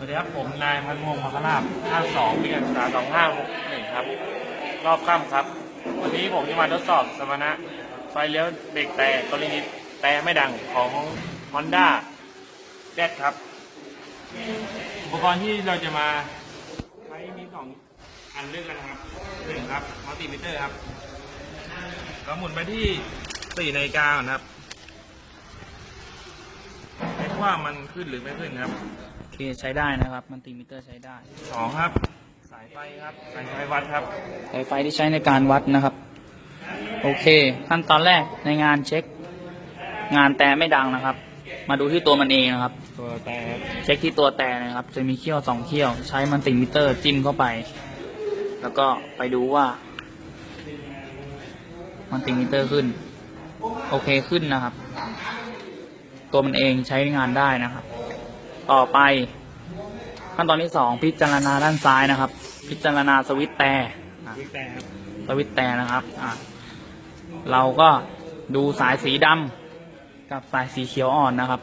สวัสดีครับ ผมนายพันพงศ์พัคราบ52ปีการศึกษา2561ครับ รอบค่ำครับ วันนี้ผมจะมาทดสอบสมรรถนะไฟเลี้ยวเบรกแต่กรณีแต่ไม่ดังของ Honda แดดครับ อุปกรณ์ที่เราจะมาใช้มีสองอันเลือกกันนะครับหนึ่งครับมัลติมิเตอร์ครับเราหมุนไปที่สี่นาฬิกาก่อนครับเช็คว่ามันขึ้นหรือไม่ขึ้นครับ เคใช้ได้นะครับ มันติมิเตอร์ใช้ได้สองครับ สายไฟครับ สายไฟวัดครับ สายไฟที่ใช้ในการวัดนะครับ โอเค ขั้นตอนแรกในงานเช็ค งานแต่ไม่ดังนะครับ มาดูที่ตัวมันเองนะครับ ตัวแต่ครับเช็คที่ตัวแต่นะครับ จะมีเขี้ยวสองเขี้ยว ใช้มันติมิเตอร์จิ้มเข้าไป แล้วก็ไปดูว่า มันติมิเตอร์ขึ้น โอเคขึ้นนะครับ ตัวมันเองใช้งานได้นะครับ ต่อไป ขั้นตอนที่สองพิจารณาด้านซ้ายนะครับ พิจารณาสวิตช์แต่อะวิกแต่ครับสวิตช์แต่นะครับอะเราก็ดูสายสีดำกับสายสีเขียวอ่อนนะครับ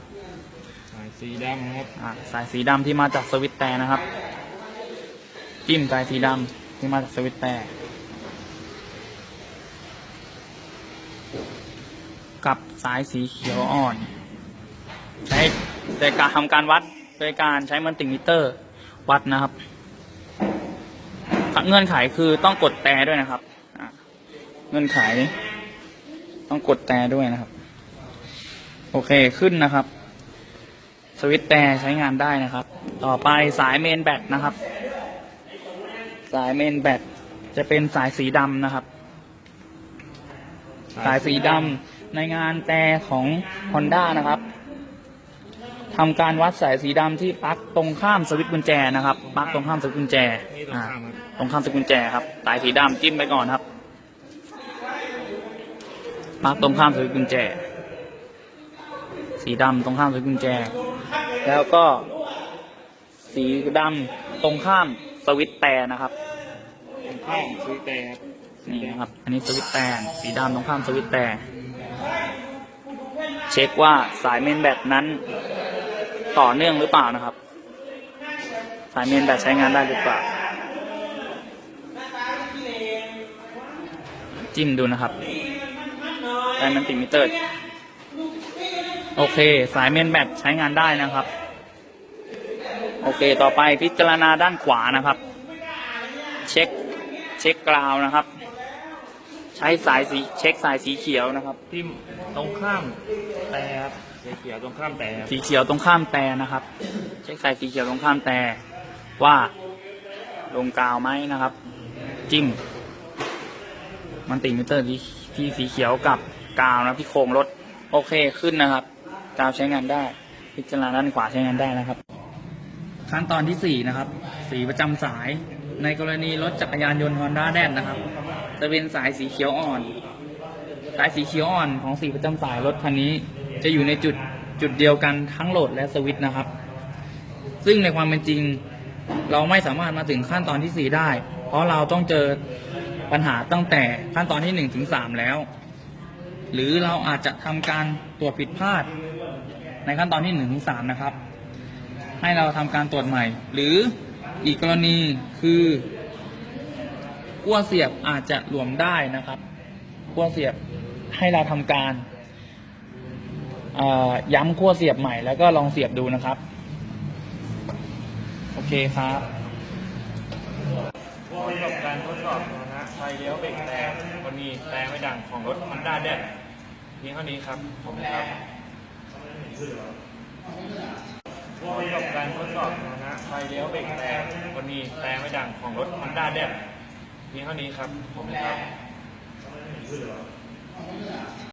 สายสีดำครับอะสายสีดำที่มาจากสวิตช์แต่นะครับ จิ้มสายสีดำที่มาจากสวิตช์แต่กับสายสีเขียวอ่อน ใช้ในการทำการวัด โดยการใช้มันติมิเตอร์ วัดนะครับ เงื่อนไขคือต้องกดแต่ด้วยนะครับเงื่อนไข ต้องกดแต่ด้วยนะครับ โอเคขึ้นนะครับ สวิตช์แต่ใช้งานได้นะครับ ต่อไปสายเมนแบตนะครับ สายเมนแบตจะเป็นสายสีดำนะครับ สายสีดำในงานแต่ของ Honda นะครับ ทำการวัดสายสีดำที่ปลั๊กตรงข้ามสวิตช์กุญแจนะครับปลั๊กตรงข้ามสวิตช์กุญแจนี่ตรงอ่าข้ามครับตรงข้ามสวิตช์กุญแจครับสายสีดำจิ้มไปก่อนครับปลั๊กตรงข้ามสวิตช์กุญแจ สีดำตรงข้ามสวิตช์กุญแจ แล้วก็ สีดำตรงข้ามสวิตช์แต่นะครับตรงข้ามสวิกแต่ครับนี่นะครับ อันนี้สวิตช์แต่สีดำตรงข้ามสวิตช์แต่เช็คว่าสายเมนแบตนั้น ต่อเนื่องหรือเปล่านะครับ สายเมนแบตใช้งานได้หรือเปล่า จิ้มดูนะครับไดมันติมิเตอร์ โอเค สายเมนแบตใช้งานได้นะครับ โอเค ต่อไปพิจารณาด้านขวานะครับ เช็คเช็คกราวนะครับ ใช้สายสีเช็คสายสีเขียวนะครับที่ตรงข้าม แต่ครับสีเขียวตรงข้ามแต่ครับสีเขียวตรงข้ามแต่นะครับ เช็คสายสีเขียวตรงข้ามแต่ว่าลงกาวไหมนะครับ จิ้ม มันติมิเตอร์ที่ที่สีเขียวกับกาวนะที่โครงรถโอเคขึ้นนะครับ กาวใช้งานได้ พิจารณาด้านขวาใช้งานได้นะครับ ขั้นตอนที่สี่นะครับ สีประจำสายในกรณีรถจักรยานยนต์ Honda แดนนะครับ จะเป็นสายสีเขียวอ่อน สายสีเขียวอ่อนของสีประจำสายรถคันนี้ จะอยู่ในจุดจุดเดียวกันทั้งโหลดและสวิตช์นะครับ ซึ่งในความเป็นจริง เราไม่สามารถมาถึงขั้นตอนที่สี่ได้ เพราะเราต้องเจอปัญหาตั้งแต่ขั้นตอนที่หนึ่งถึงสามแล้ว หรือเราอาจจะทำการตรวจผิดพลาด ในขั้นตอนที่หนึ่งถึงสามนะครับ ให้เราทำการตรวจใหม่ หรืออีกกรณีคือกั้วเสียบอาจจะหลวมได้นะครับกั้วเสียบให้เราทำการ ย้ำขั้วเสียบใหม่แล้วก็ลองเสียบดูนะครับ โอเคครับผลกับการทดสอบสมรรถนะไฟเลี้ยวเบรกแต่วันนี้แต่ไม่ดังของรถ Honda แดดเพียงเท่านี้ครับผมครับผลกับการทดสอบสมรรถนะไฟเลี้ยวเบรกแต่วันนี้แต่ไม่ดังของรถ Honda แดดเพียงเท่านี้ครับผมครับ